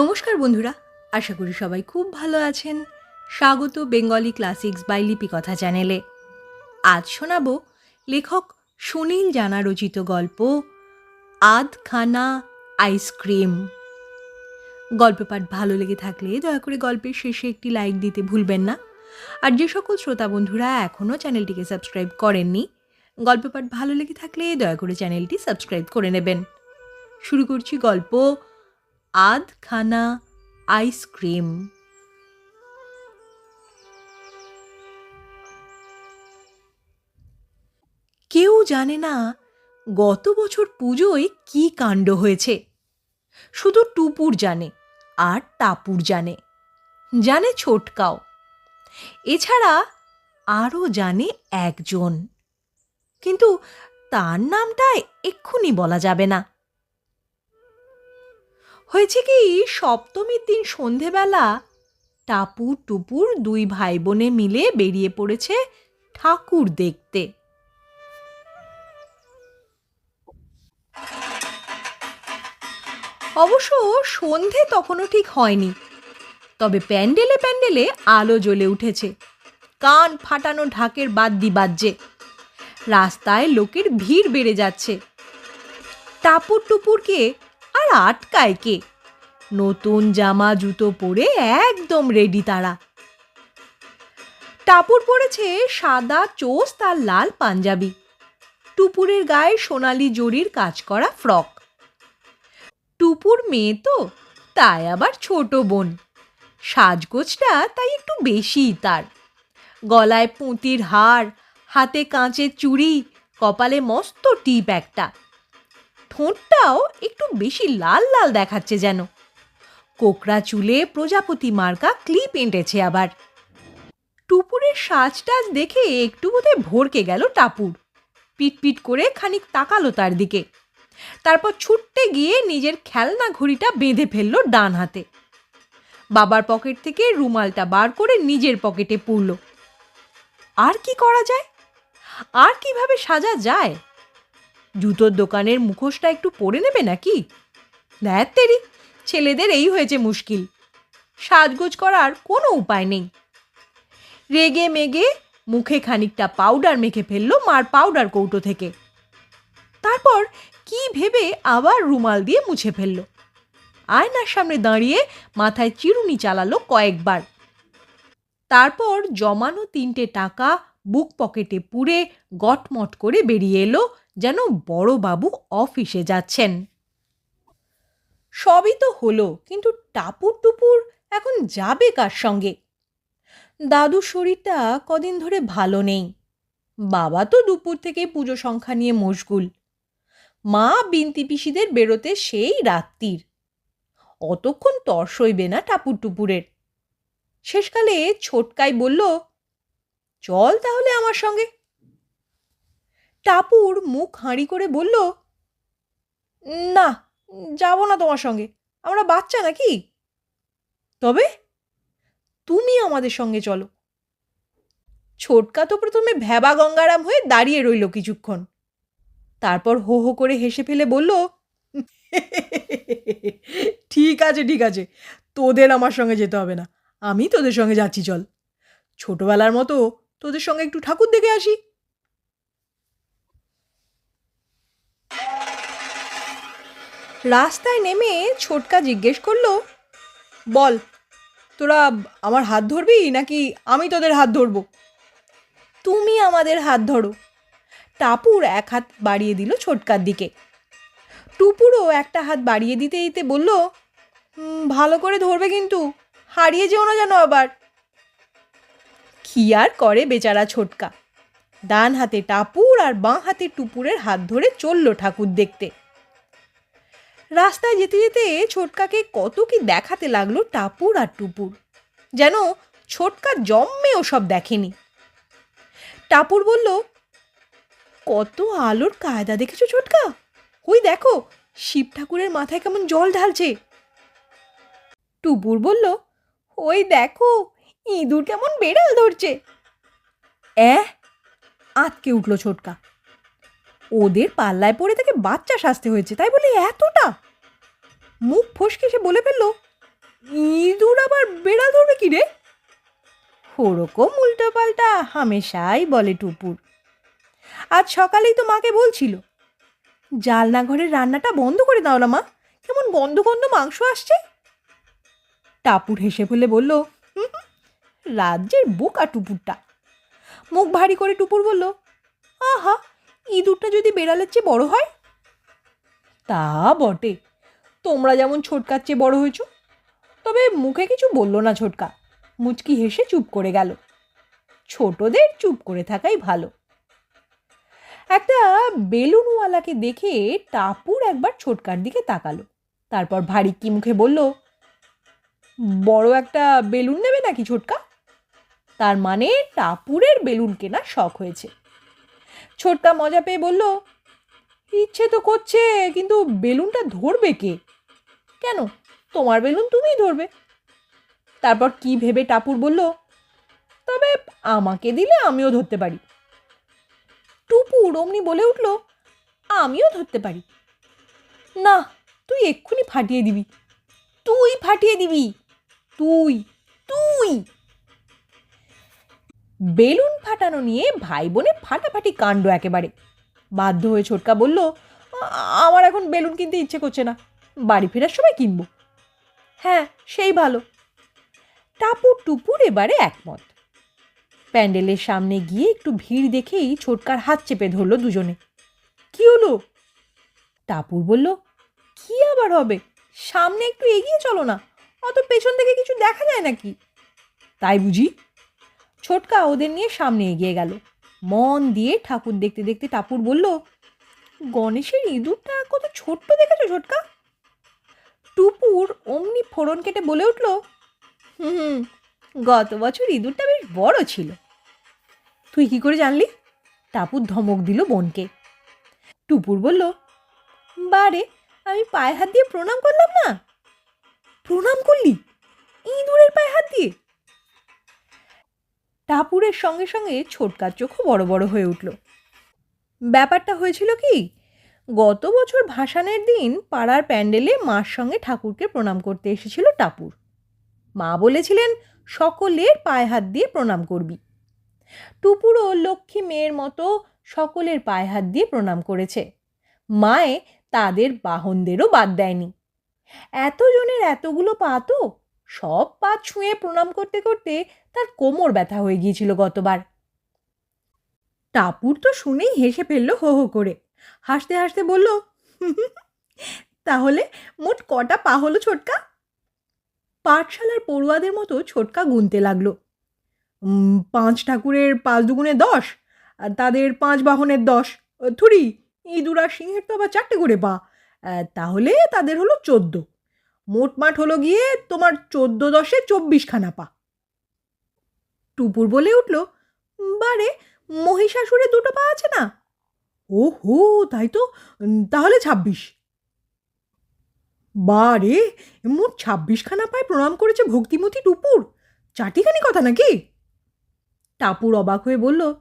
নমস্কার বন্ধুরা, আশা করি সবাই খুব ভালো আছেন। স্বাগত বেঙ্গলি ক্লাসিক্স বাই লিপিকথা চ্যানেলে। আজ শোনাব লেখক সুনীল জানা রচিত গল্প, আধখানা আইসক্রিম গল্প পাঠ ভালো লেগে থাকলে দয়া করে গল্পের শেষে একটি লাইক দিতে ভুলবেন না। আর যে সকল শ্রোতা বন্ধুরা এখনও চ্যানেলটিকে সাবস্ক্রাইব করেননি, গল্প পাঠ ভালো লেগে থাকলে দয়া করে চ্যানেলটি সাবস্ক্রাইব করে নেবেন। শুরু করছি গল্প আধখানা আইসক্রিম কেউ জানে না গত বছর পুজোয় কি কাণ্ড হয়েছে। শুধু টুপুর জানে আর টাপুর জানে। জানে ছোটকাও। এছাড়া আরও জানে একজন। কিন্তু তার নামটা এক্ষুনি বলা যাবে না। হয়েছে কি, সপ্তমীর দিন সন্ধেবেলা টাপুর টুপুর দুই ভাই বোনে মিলে বেরিয়ে পড়েছে ঠাকুর দেখতে। অবশ্য সন্ধে তখনও ঠিক হয়নি, তবে প্যান্ডেলে প্যান্ডেলে আলো জ্বলে উঠেছে, কান ফাটানো ঢাকের বাদ্যি বাজছে, রাস্তায় লোকের ভিড় বেড়ে যাচ্ছে। টাপুর টুপুরকে আর আটকায় কে? নতুন জামা, জুতো পরে একদম রেডি তারা। টাপুর পরেছে সাদা চোস তার লাল পাঞ্জাবি। টুপুরের গায়ে সোনালি জরির কাজ করা ফ্রক। টুপুর মেয়ে তো, তাই আবার ছোট বোন। সাজগোজটা তাই একটু বেশিই তার। গলায় পুঁতির হার, হাতে কাঁচের চুড়ি, কপালে মস্ত টিপ একটা। ঠোঁটটাও একটু বেশি লাল লাল দেখাচ্ছে যেন। কোকড়া চুলে প্রজাপতি মার্কা ক্লিপ এঁটেছে আবার। টুপুরের সাজ সাজটাজ দেখে একটু বোধহয় ভরকে গেল টাপুর। পিট পিট করে খানিক তাকালো তার দিকে। তারপর ছুটতে গিয়ে নিজের খেলনা ঘড়িটা বেঁধে ফেলল ডান হাতে। বাবার পকেট থেকে রুমালটা বার করে নিজের পকেটে পুরল আর কি করা যায়? আর কীভাবে সাজা যায়? জুতোর দোকানের মুখোশটা একটু পরে নেবে নাকি? তেরি, ছেলেদের এই হয়েছে মুশকিল। সাজগোজ করার কোনো উপায় নেই। রেগে মেগে মুখে খানিকটা পাউডার মেখে ফেলল মার পাউডার কৌটো থেকে। তারপর কি ভেবে আবার রুমাল দিয়ে মুছে ফেলল। আয়নার সামনে দাঁড়িয়ে মাথায় চিরুনি চালালো কয়েকবার। তারপর জমানো তিনটে টাকা বুক পকেটে পুরে গটমট করে বেরিয়ে এলো যেন বড়বাবু অফিসে যাচ্ছেন। সবই তো হলো, কিন্তু টাপুর টুপুর এখন যাবে কার সঙ্গে? দাদুর শরীরটা কদিন ধরে ভালো নেই। বাবা তো দুপুর থেকে পুজো সংখ্যা নিয়ে মশগুল। মা বিনতি পিসিদের বেরোতে সেই রাত্রির অতক্ষণ তর সইবে না টাপুর টুপুরের শেষকালে ছোটকাই বলল, চল তাহলে আমার সঙ্গে। টাপুর মুখ হাঁড়ি করে বলল, না, যাব না তোমার সঙ্গে। আমরা বাচ্চা নাকি? তবে তুমি আমাদের সঙ্গে চলো। ছোটকা তো প্রথমে ভ্যাবা গঙ্গারাম হয়ে দাঁড়িয়ে রইল কিছুক্ষণ। তারপর হো হো করে হেসে ফেলে বলল, ঠিক আছে ঠিক আছে, তোদের আমার সঙ্গে যেতে হবে না। আমি তোদের সঙ্গে যাচ্ছি, চল। ছোটবেলার মতো তোদের সঙ্গে একটু ঠাকুর দেখে আসি। রাস্তায় নেমে ছোটকা জিজ্ঞেস করল, বল, তোরা আমার হাত ধরবি নাকি আমি তোদের হাত ধরবো? তুমি আমাদের হাত ধরো। টাপুর এক হাত বাড়িয়ে দিল ছোটকার দিকে। টুপুরও একটা হাত বাড়িয়ে দিতে দিতে বলল ভালো করে ধরবে কিন্তু, হারিয়ে যেও না যেন আবার। কি আর করে বেচারা ছোটকা? ডান হাতে টাপুর আর বাঁ হাতে টুপুরের হাত ধরে চলল ঠাকুর দেখতে। রাস্তায় যেতে যেতে ছোটকাকে কত কি দেখাতে লাগল টাপুর আর টুপুর। যেন ছোটকা জম্মে সব দেখেনি। টাপুর বলল, কত আলোর কায়দা দেখেছ ছোটকা? ওই দেখো, শিব ঠাকুরের মাথায় কেমন জল ঢালছে। টুপুর বলল, ওই দেখো, ইঁদুর কেমন বেড়াল ধরছে। অ্যাঁ? আতকে উঠল ছোটকা। ওদের পাল্লায় পড়ে তাকে বাচ্চা সাজতে হয়েছে তাই বলে এতটা? মুখ ফসকে সে বলে ফেলল ইঁদুর আবার বেড়া ধরবে কি রে? ওরকম উল্টো পাল্টা হামেশাই বলে টুপুর। আজ সকালেই তো মাকে বলছিল জালনা ঘরের রান্নাটা বন্ধ করে দাও না মা কেমন গন্ধ গন্ধ মাংস আসছে? টাপুর হেসে ফেলে বলল "হুম হুম, রাজ্যের বোকা টুপুরটা। মুখ ভারী করে টুপুর বলল আহা ইঁদুরটা যদি বেড়ালের চেয়ে বড় হয়? তা বটে। তোমরা যেমন ছোটকার চেয়ে বড় হয়েছ, তবে মুখে কিছু বলল না ছোটকা। মুচকি হেসে চুপ করে গেল। ছোটদের চুপ করে থাকাই ভালো। একটা বেলুনওয়ালাকে দেখে টাপুর একবার ছোটকার দিকে তাকালো। তারপর ভারী কি মুখে বলল, বড় একটা বেলুন নেবে নাকি ছোটকা? তার মানে টাপুরের বেলুন কেনা শখ হয়েছে। ছোটকা মজা পেয়ে বলল, ইচ্ছে তো করছে, কিন্তু বেলুনটা ধরবে কে? কেন? তোমার বেলুন তুমিই ধরবে। তারপর কি ভেবে টাপুর বলল, তবে আমাকে দিলে আমিও ধরতে পারি। টুপুর অমনি বলে উঠল, আমিও ধরতে পারি। না, তুই এক্ষুনি ফাটিয়ে দিবি। তুই ফাটিয়ে দিবি? তুই তুই। বেলুন ফাটানো নিয়ে ভাই বোনে ফাটাফাটি কাণ্ড একেবারে। বাধ্য হয়ে ছোটকা বলল, আমার এখন বেলুন কিনতে ইচ্ছে করছে না, বাড়ি ফেরার সময় কিনবো। হ্যাঁ সেই ভালো। টাপুর টুপুর এবারে একমত। প্যান্ডেলের সামনে গিয়ে একটু ভিড় দেখেই ছোটকার হাত চেপে ধরলো দুজনে। কি হলো? টাপুর বলল, কি আবার হবে? সামনে একটু এগিয়ে চলো না, অত পেছন থেকে কিছু দেখা যায় নাকি? তাই বুঝি? ছোটকা ওদের নিয়ে সামনে এগিয়ে গেল। মন দিয়ে ঠাকুর দেখতে দেখতে টাপুর বলল, গণেশের ইঁদুরটা কত ছোট্ট দেখেছ ছোটকা? টুপুর অমনি ফোড়ন কেটে বলে উঠল, হুম, গত বছর ইঁদুরটা বেশ বড় ছিল। তুই কি করে জানলি? টাপুর ধমক দিল বোনকে। টুপুর বলল, বারে, আমি পায়ে হাত দিয়ে প্রণাম করলাম না? প্রণাম করলি? ইঁদুরের পায়ে হাত দিয়ে? টাপুরের সঙ্গে সঙ্গে ছোটকার চোখও বড় বড় হয়ে উঠল। ব্যাপারটা হয়েছিল কি, গত বছর ভাসানের দিন পাড়ার প্যান্ডেলে মার সঙ্গে ঠাকুরকে প্রণাম করতে এসেছিল টাপুর। মা বলেছিলেন, সকলের পায়ে হাত দিয়ে প্রণাম করবি। টুপুরও লক্ষ্মী মেয়ের মতো সকলের পায়ে হাত দিয়ে প্রণাম করেছে। মায়ে তাদের বাহনদেরও বাদ দেয়নি। এতজনের এতগুলো পা তো সব পা ছুঁয়ে প্রণাম করতে করতে তার কোমর ব্যথা হয়ে গিয়েছিল গতবার। টাপুর তো শুনেই হেসে ফেলল হো হো করে। হাসতে হাসতে বলল, তাহলে মোট কটা পা হলো ছোটকা? পাঠশালার পড়ুয়াদের মতো ছোটকা গুনতে লাগল। পাঁচ ঠাকুরের পাঁচ দুগুণে দশ, আর তাদের পাঁচ বাহনের দশ। থুরি ইঁদুর আর সিংহের তো আবার চারটে করে পা। তাহলে তাদের হলো চোদ্দ। মোট মাঠ হলো গিয়ে তোমার চোদ্দ দশে চব্বিশখানা পা। টুপুর বলে উঠল, বারে, মহিষাসুরে দুটো পা আছে না? ও হো তাই তো, তাহলে ছাব্বিশ। বারে, মোট ছাব্বিশখানা পায় প্রণাম করেছে ভক্তিমতী টুপুর? চাটিখানি কথা নাকি? টাপুর অবাক হয়ে বলল,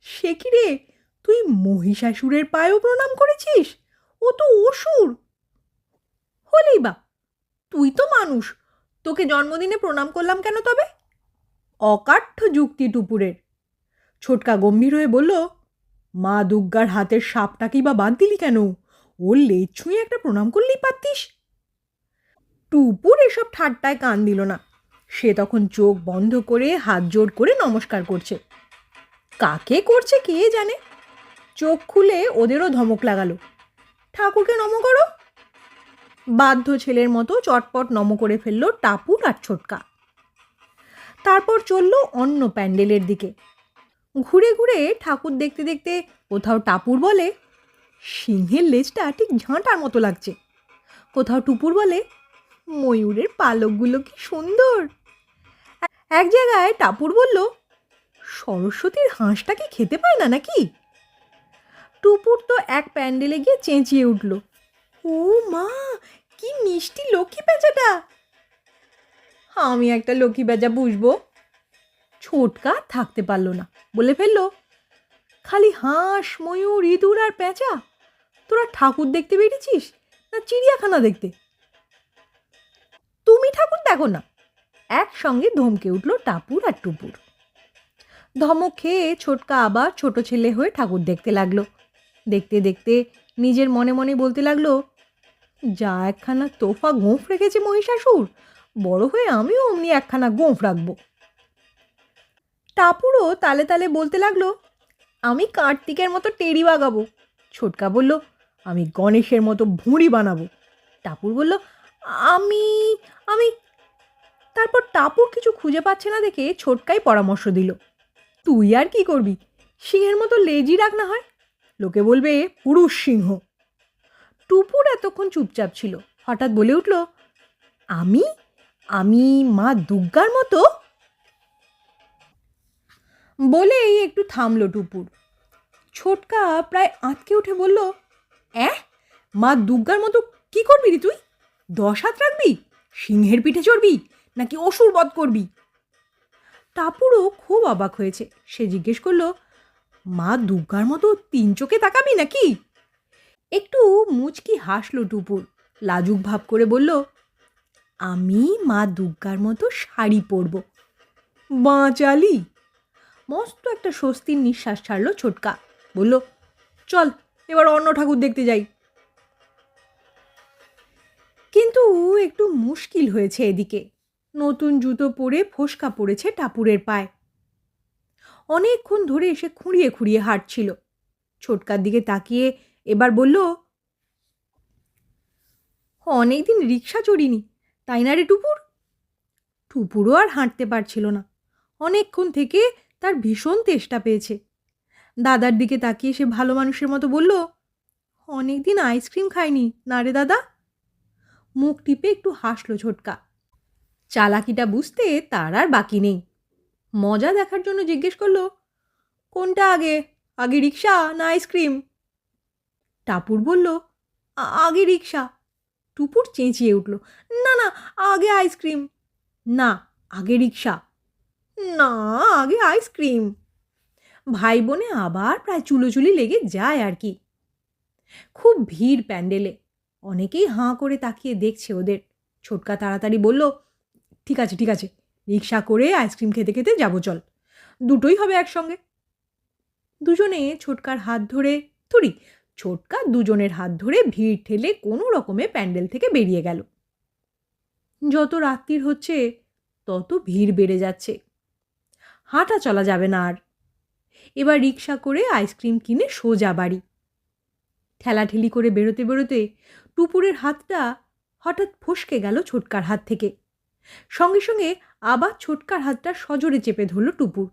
সে কি রে, তুই মহিষাসুরের পায়েও প্রণাম করেছিস? ও তো অসুর! হলেই বা, তুই তো মানুষ, তোকে জন্মদিনে প্রণাম করলাম কেন তবে? অকাঠ্য যুক্তি টুপুরের। ছোটকা গম্ভীর হয়ে বলল, মা দুর্গার হাতের সাপটাকেই বা বাদ দিলি কেন? ওর লেজ ছুঁয়ে একটা প্রণাম করলেই পারতিস? টুপুর এসব ঠাট্টায় কান দিল না। সে তখন চোখ বন্ধ করে হাত জোড় করে নমস্কার করছে। কাকে করছে কে জানে? চোখ খুলে ওদেরও ধমক লাগালো। ঠাকুরকে নম করো। বাধ্য ছেলের মতো চটপট নম করে ফেলল টাপুর আর ছোটকা। তারপর চলল অন্য প্যান্ডেলের দিকে। ঘুরে ঘুরে ঠাকুর দেখতে দেখতে কোথাও টাপুর বলে, সিংহের লেজটা ঠিক ঝাঁটার মতো লাগছে। কোথাও টুপুর বলে, ময়ূরের পালকগুলো কি সুন্দর। এক জায়গায় টাপুর বলল, সরস্বতীর হাঁসটা কি খেতে পায় না নাকি? টুপুর তো এক প্যান্ডেলে গিয়ে চেঁচিয়ে উঠল, ও মা, কি মিষ্টি লক্ষ্মী পেঁচাটা। আমি একটা লক্ষ্মী বেজা বুঝব। ছোটকা থাকতে পারল না, বলে ফেলল, খালি হাঁস, ময়ূর, ইঁদুর আর পেঁচা? তোরা ঠাকুর দেখতে বেরিয়েছিস না চিড়িয়াখানা দেখতে? তুমি ঠাকুর দেখো না। একসঙ্গে ধমকে উঠল টাপুর আর টুপুর। ধমক খেয়ে ছোটকা আবার ছোট ছেলে হয়ে ঠাকুর দেখতে লাগল। দেখতে দেখতে নিজের মনে মনে বলতে লাগল, যা একখানা তোফা গোঁফ রেখেছে মহিষাসুর বড় হয়ে আমিও অমনি একখানা গোঁফ রাখব। টাপুরও তালে তালে বলতে লাগল, আমি কার্তিকের মতো টেরি বাগাবো। ছোটকা বলল, আমি গণেশের মতো ভুঁড়ি বানাবো। টাপুর বলল, আমি আমি তারপর টাপুর কিছু খুঁজে পাচ্ছে না দেখে ছোটকাই পরামর্শ দিল, তুই আর কি করবি? সিংহের মতো লেজি রাখ না হয়? লোকে বলবে, পুরুষ সিংহ। টুপুর এতক্ষণ চুপচাপ ছিল, হঠাৎ বলে উঠল, আমি? আমি মা দুর্গার মতো? বলেই একটু থামলো টুপুর। ছোটকা প্রায় আঁতকে উঠে বলল, অ্যাঁ? মা দুর্গার মতো কি করবি রে তুই? দশ হাত রাখবি? সিংহের পিঠে চড়বি? নাকি অসুর বধ করবি? টাপুরও খুব অবাক হয়েছে। সে জিজ্ঞেস করল, মা দুর্গার মতো তিন চোখে তাকাবি নাকি? একটু মুচকি হাসলো টুপুর। লাজুক ভাব করে বলল আমি মা দুর্গার মতো শাড়ি পরব। বাঁচালি। মস্ত একটা স্বস্তির নিঃশ্বাস ছাড়লো ছোটকা। বলল, চল, এবার অন্য ঠাকুর দেখতে যাই। কিন্তু একটু মুশকিল হয়েছে এদিকে। নতুন জুতো পরে ফোসকা পড়েছে টাপুরের পায়ে। অনেকক্ষণ ধরে এসে খুঁড়িয়ে খুঁড়িয়ে হাঁটছিল। ছোটকার দিকে তাকিয়ে এবার বলল, অনেকদিন রিক্সা চড়িনি। তাই না রে টুপুর? টুপুরও আর হাঁটতে পারছিল না। অনেকক্ষণ থেকে তার ভীষণ তেষ্টা পেয়েছে। দাদার দিকে তাকিয়ে সে ভালো মানুষের মতো বলল, অনেকদিন আইসক্রিম খাইনি, না রে দাদা? মুখ টিপে একটু হাসলো ছোটকা চালাকিটা বুঝতে তার আর বাকি নেই। মজা দেখার জন্য জিজ্ঞেস করল, কোনটা আগে আগে রিক্সা না আইসক্রিম? টাপুর বলল আগে রিক্সা। টুপুর চেঁচিয়ে উঠল, না না, আগে আইসক্রিম। না, আগে রিক্সা না, আগে আইসক্রিম। ভাই বোনে আবার প্রায় চুলোচুলি লেগে যায় আর কি। খুব ভিড় প্যান্ডেলে। অনেকেই হাঁ করে তাকিয়ে দেখছে ওদের। ছোটকা তাড়াতাড়ি বলল, ঠিক আছে ঠিক আছে রিক্সা করে আইসক্রিম খেতে খেতে যাব, চল। দুটোই হবে একসঙ্গে। দুজনে ছোটকার হাত ধরে, থুরি ছোটকা দুজনের হাত ধরে ভিড় ঠেলে কোনো রকমে প্যান্ডেল থেকে বেরিয়ে গেল। যত রাত্রির হচ্ছে, তত ভিড় বেড়ে যাচ্ছে। হাঁটা চলা যাবে না আর। এবার রিক্সা করে আইসক্রিম কিনে সোজা বাড়ি। ঠেলাঠেলি করে বেরোতে বেরোতে টুপুরের হাতটা হঠাৎ ফসকে গেল ছোটকার হাত থেকে। সঙ্গে সঙ্গে আবার ছোটকার হাতটা সজোরে চেপে ধরল টুপুর।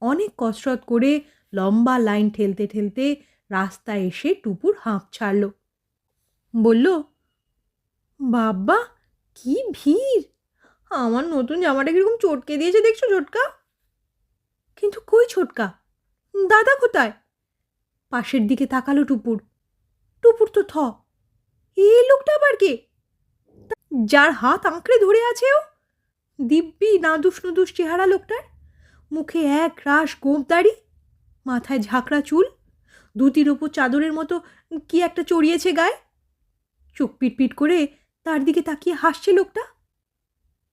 অনেক কসরত করে লম্বা লাইন ঠেলতে ঠেলতে রাস্তায় এসে টুপুর হাঁপ ছাড়ল। বলল বাবা কি ভিড়! আমার নতুন জামাটা কীরকম চটকে দিয়েছে দেখছ ছোটকা? কিন্তু কই ছোটকা? দাদা কোথায়? পাশের দিকে তাকালো টুপুর। টুপুর তো থ এ লোকটা আবার কে? যার হাত আঁকড়ে ধরে আছে ও? দিব্যি নাদুস নুদুস চেহারা লোকটার? মুখে এক রাস গোপ দাড়ি, মাথায় ঝাঁকড়া চুল ধুতির ওপর চাদরের মতো কি একটা চড়িয়েছে গায়ে? চোখ পিটপিট করে তার দিকে তাকিয়ে হাসছে লোকটা।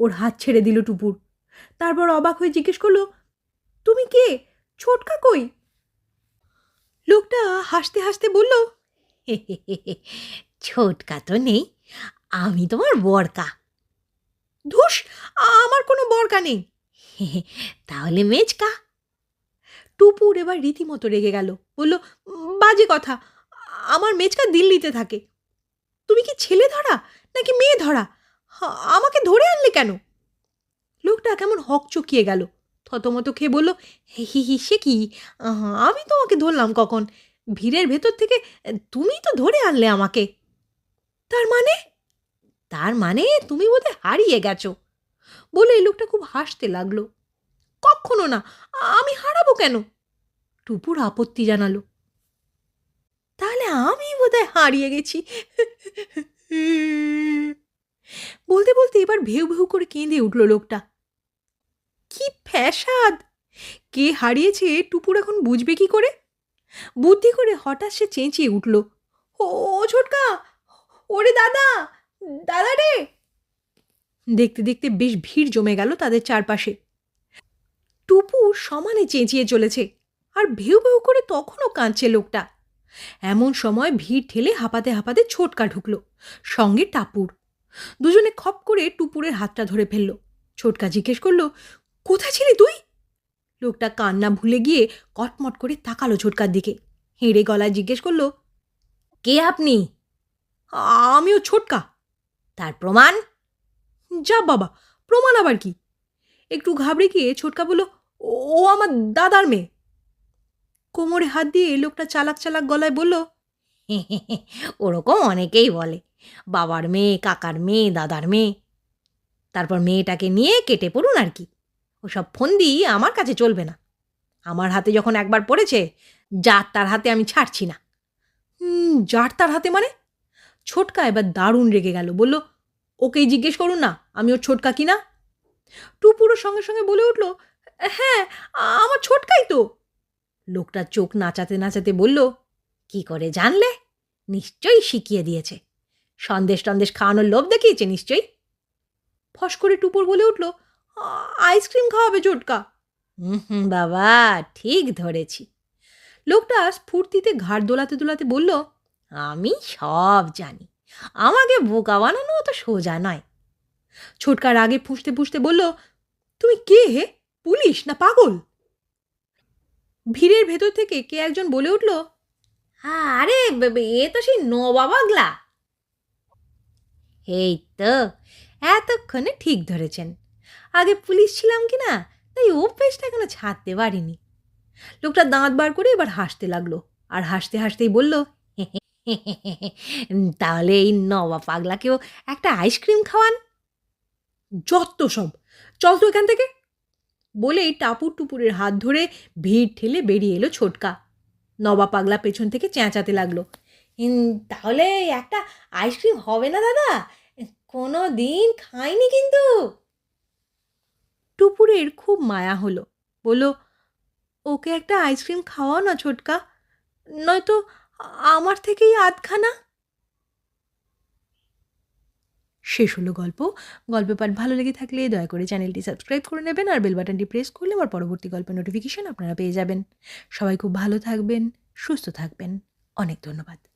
ওর হাত ছেড়ে দিল টুপুর। তারপর অবাক হয়ে জিজ্ঞেস করল, তুমি কে? ছোটকা কই? লোকটা হাসতে হাসতে বলল ছোটকা তো নেই, আমি তোমার বরকা। ধুস, আমার কোনো বরকা নেই। তাহলে মেজকা? টুপুর এবার রীতিমতো রেগে গেল। বলল বাজে কথা। আমার মেজকা দিল্লিতে থাকে। তুমি কি ছেলে ধরা নাকি মেয়ে ধরা? আমাকে ধরে আনলে কেন? লোকটা কেমন হক চকিয়ে গেল। থতমত খেয়ে বলল, হি হি সে কি? আমি তোমাকে ধরলাম কখন? ভিড়ের ভেতর থেকে তুমি তো ধরে আনলে আমাকে। তার মানে? তার মানে তুমি বোধহয় হারিয়ে গেছো। বলে এই লোকটা খুব হাসতে লাগল। কখনো না। আমি হারাবো কেন? টুপুর আপত্তি জানালো। তাহলে আমি বোধহয় হারিয়ে গেছি। বলতে বলতে এবার ভেউ ভেউ করে কেঁদে উঠল লোকটা। কি ফ্যাসাদ! কে হারিয়েছে টুপুর এখন বুঝবে কি করে? বুদ্ধি করে হঠাৎ সে চেঁচিয়ে উঠল। ও ছোটকা! ওরে দাদা! দাদা রে! দেখতে দেখতে বেশ ভিড় জমে গেল তাদের চারপাশে। টুপুর সমানে চেঁচিয়ে চলেছে আর ভেউ ভেউ করে তখনও কাঁদছে লোকটা। এমন সময় ভিড় ঠেলে হাঁপাতে হাঁপাতে ছোটকা ঢুকলো, সঙ্গে টাপুর। দুজনে খপ করে টুপুরের হাতটা ধরে ফেলল। ছোটকা জিজ্ঞেস করল, কোথায় ছিলি তুই? লোকটা কান্না ভুলে গিয়ে কটমট করে তাকালো ছোটকার দিকে। হেঁড়ে গলায় জিজ্ঞেস করল, কে আপনি? আমিও ছোটকা। তার প্রমাণ? যা বাবা, প্রমাণ আবার কি? একটু ঘাবড়ে গিয়ে ছোটকা বলল ও আমার দাদার মেয়ে। কোমরে হাত দিয়ে লোকটা চালাক চালাক গলায় বলল ওরকম অনেকেই বলে বাবার মেয়ে কাকার মেয়ে দাদার মেয়ে। তারপর মেয়েটাকে নিয়ে কেটে পড়ুন আর কি। ওসব ফন্দি আমার কাছে চলবে না। আমার হাতে যখন একবার পড়েছে যার তার হাতে আমি ছাড়ছি না। "হুম, যার তার হাতে মানে? ছোটকা এবার দারুণ রেগে গেল বলল ওকেই জিজ্ঞেস করুন না আমি ওর ছোটকা কিনা? টুপুরো সঙ্গে সঙ্গে বলে উঠল হ্যাঁ আমার ছোটকাই তো। লোকটা চোখ নাচাতে নাচাতে বলল, কি করে জানলে? নিশ্চয়ই শিখিয়ে দিয়েছে। সন্দেশ টন্দেশ খাওয়ানোর লোভ দেখিয়েছে নিশ্চয়ই? ফস করে টুপুর বলে উঠল, আইসক্রিম খাওয়াবে চোটকা হুম বাবা, ঠিক ধরেছি। লোকটা স্ফূর্তিতে ঘাড় দোলাতে দোলাতে বলল, আমি সব জানি। আমাকে বোকা বানানো তো সোজা নয়। ছোটকার আগে ফুঁসতে ফুঁসতে বলল, তুমি কে হে? পুলিশ না পাগল? ভিড়ের ভেতর থেকে কে একজন বলে উঠল, আরে এ তো সেই নবাবাগলা। এই তো, এতক্ষণে ঠিক ধরেছেন। আগে পুলিশ ছিলাম কি না, তাই অভ্যেসটা এখনও ছাড়তে পারিনি। লোকটা দাঁত বার করে এবার হাসতে লাগল আর হাসতে হাসতেই বলল তাহলে এই নবা পাগলাকেও একটা আইসক্রিম খাওয়ান। যত সব। চল তো এখান থেকে। বলেই টাপুর টুপুরের হাত ধরে ভিড় ঠেলে বেরিয়ে এলো ছোটকা। নবা পাগলা পেছন থেকে চেঁচাতে লাগল। তাহলে একটা আইসক্রিম হবে না দাদা? কোনো দিন খাইনি কিন্তু। টুপুরের খুব মায়া হলো। বলল, ওকে একটা আইসক্রিম খাওয়াও না ছোটকা। নয়তো আমার থেকেই আধখানা? শেষ হলো গল্প। গল্প পাঠ ভালো লেগে থাকলে দয়া করে চ্যানেলটি সাবস্ক্রাইব করে নেবেন আর বেল বাটনটি প্রেস করলে আমার পরবর্তী গল্পের নোটিফিকেশান আপনারা পেয়ে যাবেন। সবাই খুব ভালো থাকবেন, সুস্থ থাকবেন। অনেক ধন্যবাদ।